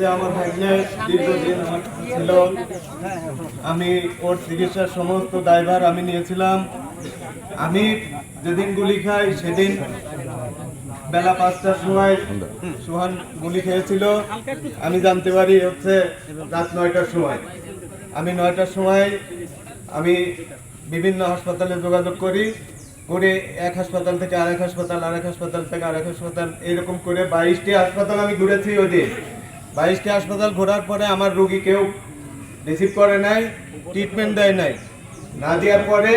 যে আমার ছিল আমি ওর চিকিৎসার সমস্ত দায়ভার আমি নিয়েছিলাম। আমি যেদিন গুলি খাই সেদিন বেলা পাঁচটার সময় সোহান গুলি খেয়েছিল। আমি জানতে পারি হচ্ছে রাত নয়টার সময় আমি নয়টার সময় আমি বিভিন্ন হাসপাতালে যোগাযোগ করি। করে এক হাসপাতাল থেকে আরেক হাসপাতাল আরেক হাসপাতাল থেকে আরেক হাসপাতাল, এরকম করে বাইশটি হাসপাতাল আমি ঘুরেছি ওই বাইশটি হাসপাতাল ঘোরার পরে আমার রুগী কেউ রিসিভ করে নাই ট্রিটমেন্ট দেয় নাই। না দেওয়ার পরে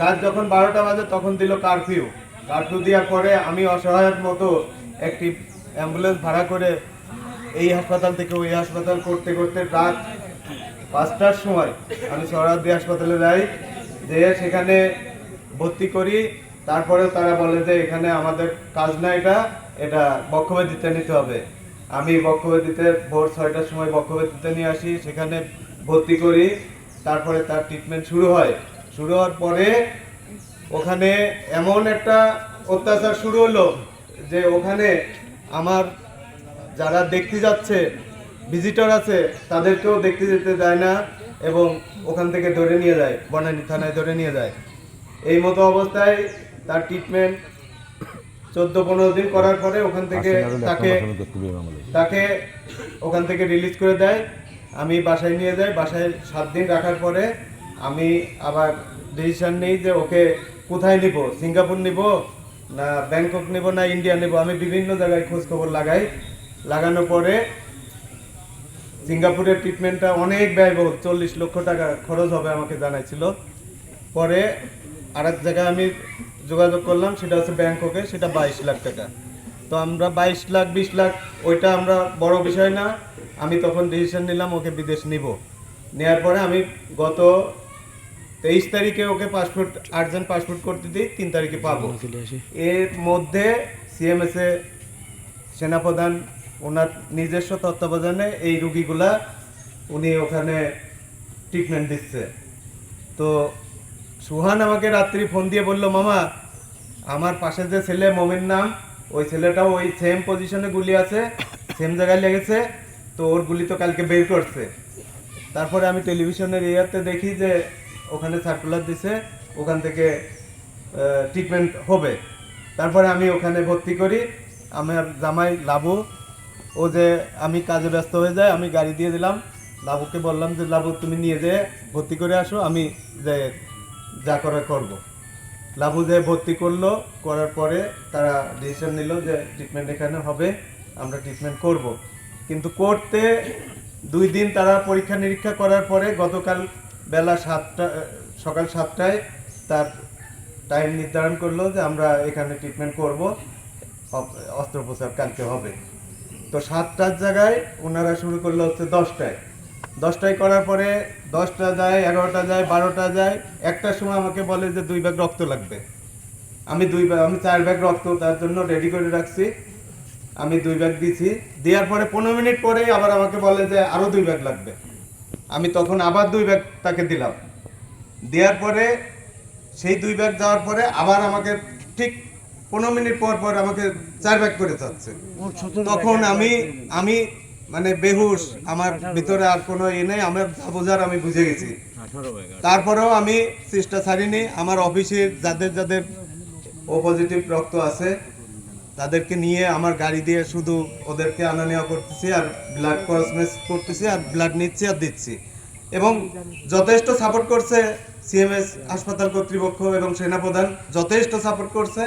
রাত যখন বারোটা বাজে তখন দিল কারফিউ কারফিউ দেওয়ার পরে আমি অসহায়ের মতো একটি অ্যাম্বুলেন্স ভাড়া করে এই হাসপাতাল থেকে ওই হাসপাতাল করতে করতে রাত পাঁচটার সময় আমি সরাদি হাসপাতালে যাই। যেয়ে সেখানে ভর্তি করি তারপরে তারা বলে যে এখানে আমাদের কাজ না এটা এটা বক্ষবেদিতে নিতে হবে। আমি বক্ষবেদিতে ভোর ছয়টার সময় বক্ষবেদিতে নিয়ে আসি, সেখানে ভর্তি করি, তারপরে তার ট্রিটমেন্ট শুরু হয়। শুরু হওয়ার পরে ওখানে এমন একটা অত্যাচার শুরু হলো যে ওখানে আমার যারা দেখতে যাচ্ছে ভিজিটর আছে, তাদেরকেও দেখতে যেতে দেয় না। এবং ওখান থেকে ধরে নিয়ে যায় বনানী থানায় ধরে নিয়ে যায়। এই মতো অবস্থায় তার ট্রিটমেন্ট চোদ্দ পনেরো দিন করার পরে ওখান থেকে তাকে তাকে ওখান থেকে রিলিজ করে দেয়। আমি বাসায় নিয়ে যাই বাসায় সাত দিন রাখার পরে আমি আবার ডিসিশন নিই যে ওকে কোথায় নিব সিঙ্গাপুর নিব না ব্যাংকক নিব না ইন্ডিয়া নিব। আমি বিভিন্ন জায়গায় খোঁজ খবর লাগাই। লাগানোর পরে সিঙ্গাপুরের ট্রিটমেন্টটা অনেক ব্যয়বহুল চল্লিশ লক্ষ টাকা খরচ হবে আমাকে জানাইছিল। পরে আরেক জায়গায় আমি যোগাযোগ করলাম সেটা হচ্ছে ব্যাংককে সেটা বাইশ লাখ টাকা। তো আমরা বাইশ লাখ বিশ লাখ ওইটা আমরা বড় বিষয় না আমি তখন ডিসিশন নিলাম ওকে বিদেশ নিব। নেওয়ার পরে আমি গত তেইশ তারিখে ওকে পাসপোর্ট আর্জেন্ট পাসপোর্ট করতে দিই তিন তারিখে পাবো। এর মধ্যে সিএমএস এ সেনাপ্রধান ওনার নিজস্ব তত্ত্বাবধানে এই রুগীগুলা উনি ওখানে ট্রিটমেন্ট দিচ্ছে। তো সুহান আমাকে রাত্রি ফোন দিয়ে বলল, মামা, আমার পাশে যে ছেলে মমিন নাম, ওই ছেলেটাও ওই সেম পজিশনে গুলি আছে সেম জায়গায় লেগেছে, তো ওর গুলি তো কালকে বের করছে। তারপরে আমি টেলিভিশনের ইয়াতে দেখি যে ওখানে সার্কুলার দিছে, ওখান থেকে ট্রিটমেন্ট হবে। তারপরে আমি ওখানে ভর্তি করি, আমার জামাই লাবু ও যে আমি কাজে ব্যস্ত হয়ে যায়, আমি গাড়ি দিয়ে দিলাম। লাবুকে বললাম যে, লাবু, তুমি নিয়ে যেয়ে ভর্তি করে আসো, আমি যে যা করার করব। লাবু যে ভর্তি করল, করার পরে তারা ডিসিশন নিল যে ট্রিটমেন্ট এখানে হবে, আমরা ট্রিটমেন্ট করব। কিন্তু করতে দুই দিন তারা পরীক্ষা নিরীক্ষা করার পরে গতকাল বেলা সাতটা, সকাল সাতটায় তার টাইম নির্ধারণ করল যে, আমরা এখানে ট্রিটমেন্ট করব, অস্ত্রোপচার কালকে হবে। তো সাতটার জায়গায় ওনারা শুরু করল হচ্ছে দশটায়। দশটায় করার পরে দশটা যায়, এগারোটা যায়, বারোটা যায়। একটার সময় আমাকে বলে যে দুই ব্যাগ রক্ত লাগবে। আমি দুই ব্যাগ, আমি চার ব্যাগ রক্ত তার জন্য রেডি করে রাখছি। আমি দুই ব্যাগ দিছি দেওয়ার পরে পনেরো মিনিট পরেই আবার আমাকে বলে যে আরও দুই ব্যাগ লাগবে। আমি তখন আবার দুই ব্যাগ তাকে দিলাম। দেওয়ার পরে সেই দুই ব্যাগ যাওয়ার পরে আবার আমাকে ঠিক পনেরো মিনিট পর পর আমাকে চার ব্যাগ করে চাচ্ছে তখন আমি আমি মানে বেহুশ আমার ভিতরে আর কোনো ইয়ে নেই আমার যা বোঝার আমি বুঝে গেছি। তারপরেও আমি চেষ্টা ছাড়িনি আমার অফিসের যাদের যাদের ও পজিটিভ রক্ত আছে তাদেরকে নিয়ে আমার গাড়ি দিয়ে শুধু ওদেরকে আনা নেওয়া করতেছি আর ব্লাড ক্রসমেস করতেছি আর ব্লাড নিচ্ছি আর দিচ্ছি। এবং যথেষ্ট সাপোর্ট করছে সিএমএস হাসপাতাল কর্তৃপক্ষ এবং সেনাপ্রধান যথেষ্ট সাপোর্ট করছে।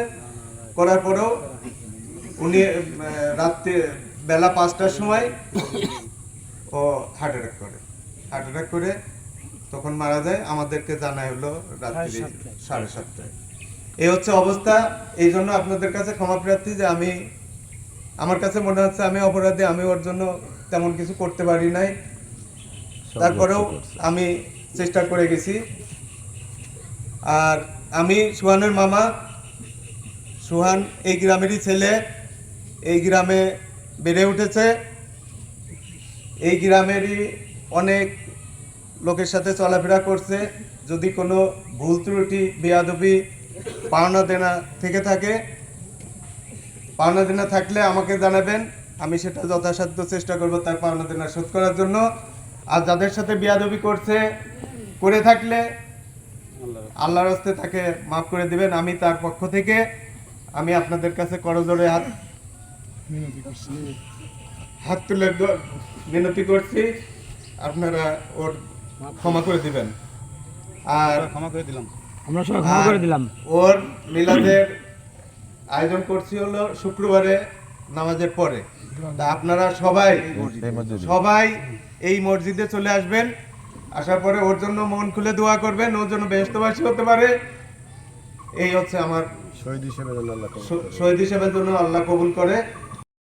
করার পরেও উনি রাত্রে বেলা পাঁচটার সময় ও হার্ট অ্যাটাক করে। হার্ট অ্যাটাক করে তখন মারা যায়। আমাদেরকে জানাই হলো রাত্রি সাড়ে সাতটায়। এই হচ্ছে অবস্থা। এই জন্য আপনাদের কাছে ক্ষমা প্রার্থী যে আমি আমার কাছে মনে হচ্ছে আমি অপরাধী আমি ওর জন্য তেমন কিছু করতে পারি নাই। তারপরেও আমি চেষ্টা করে গেছি। আর আমি সুহানের মামা সুহান, এই গ্রামেরই ছেলে, এই গ্রামে বেড়ে উঠেছে। এই গ্রামেরই অনেক লোকের সাথে চলাফেরা করছে। যদি কোনো ভুল ত্রুটি, বেয়াদবি, পাওনা দেনা থেকে থাকে, পাওনা দেনা থাকলে আমাকে জানাবেন। আমি সেটা যথাসাধ্য চেষ্টা করব তার পাওনা দেনা শোধ করার জন্য। আর যাদের সাথে বিয়াদবি করছে, করে থাকলে আল্লাহর হস্তে তাকে মাফ করে দিবেন। আমি তার পক্ষ থেকে আমি আপনাদের কাছে করজোড়ে হাত হাত তুলে মিনতি করছি। আপনারা ওর ক্ষমা করে দিবেন। আর ক্ষমা করে দিলাম। আমরা সবাই ক্ষমা করে দিলাম। ওর মিলাদের আয়োজন করছি হলো শুক্রবারে নামাজের পরে। তা আপনারা সবাই সবাই এই মসজিদে চলে আসবেন। আসার পরে ওর জন্য মন খুলে দোয়া করবেন। ওর জন্য ব্যস্তবাসী হতে পারে। এই হচ্ছে আমার শহীদ হিসেবে আল্লাহ শহীদ হিসেবে জন্য আল্লাহ কবুল করে।